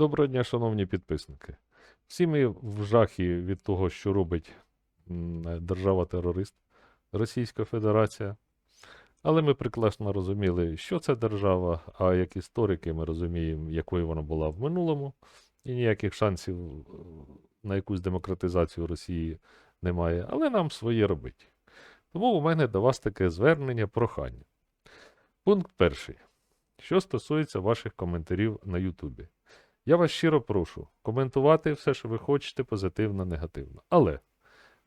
Доброго дня, шановні підписники. Всі ми в жахі від того, що робить держава-терорист Російська Федерація. Але ми прекрасно розуміли, що це держава, а як історики ми розуміємо, якою вона була в минулому, і ніяких шансів е, на якусь демократизацію Росії немає. Але нам своє робить. Тому у мене до вас таке звернення, прохання. Пункт перший. Що стосується ваших коментарів на Ютубі. Я вас щиро прошу коментувати все, що ви хочете, позитивно, негативно. Але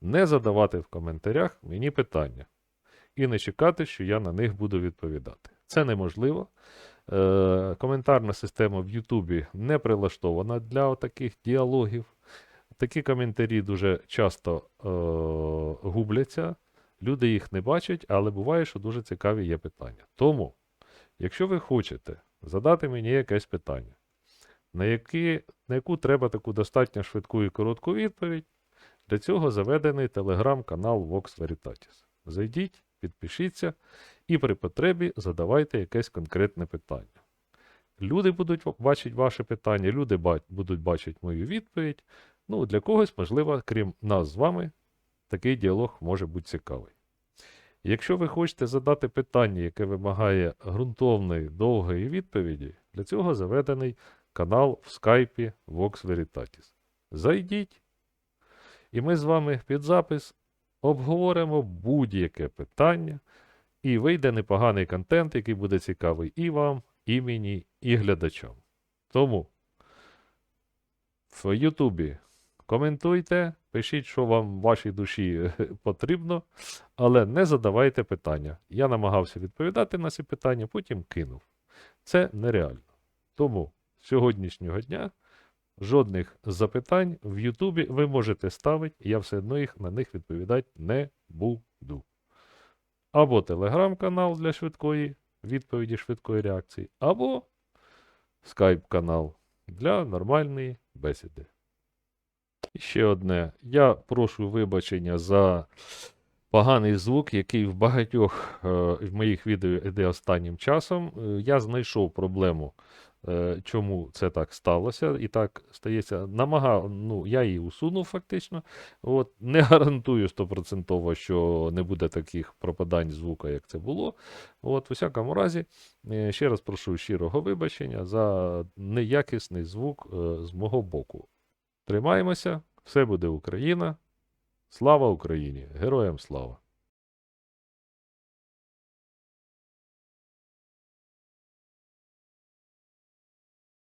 не задавати в коментарях мені питання і не чекати, що я на них буду відповідати. Це неможливо. Е, коментарна система в Ютубі не прилаштована для таких діалогів. Такі коментарі дуже часто е, губляться, люди їх не бачать, але буває, що дуже цікаві є питання. Тому, якщо ви хочете задати мені якесь питання, на, які, на яку треба таку достатньо швидку і коротку відповідь, для цього заведений телеграм-канал Vox Veritatis. Зайдіть, підпишіться і при потребі задавайте якесь конкретне питання. Люди будуть бачити ваше питання, люди будуть бачити мою відповідь. Ну, для когось, можливо, крім нас з вами, такий діалог може бути цікавий. Якщо ви хочете задати питання, яке вимагає ґрунтовної, довгої відповіді, для цього заведений канал в скайпі Vox Veritatis. Зайдіть, і ми з вами під запис обговоримо будь-яке питання, і вийде непоганий контент, який буде цікавий і вам, і мені, і глядачам. Тому в Ютубі коментуйте, пишіть, що вам в вашій душі потрібно, але не задавайте питання. Я намагався відповідати на ці питання, потім кинув. Це нереально. Тому сьогоднішнього дня жодних запитань в Ютубі ви можете ставити, я все одно їх на них відповідати не буду. Або телеграм-канал для швидкої відповіді, швидкої реакції, або скайп-канал для нормальної бесіди. І ще одне. Я прошу вибачення за поганий звук, який в багатьох е, моїх відео йде останнім часом. Е, я знайшов проблему, чому це так сталося, і так стається. Намагав, ну, я її усунув фактично. От, не гарантую стопроцентово, що не буде таких пропадань звука, як це було. От, у всякому разі, е, ще раз прошу щирого вибачення за неякісний звук е, з мого боку. Тримаємося, все буде Україна. Слава Україні! Героям слава!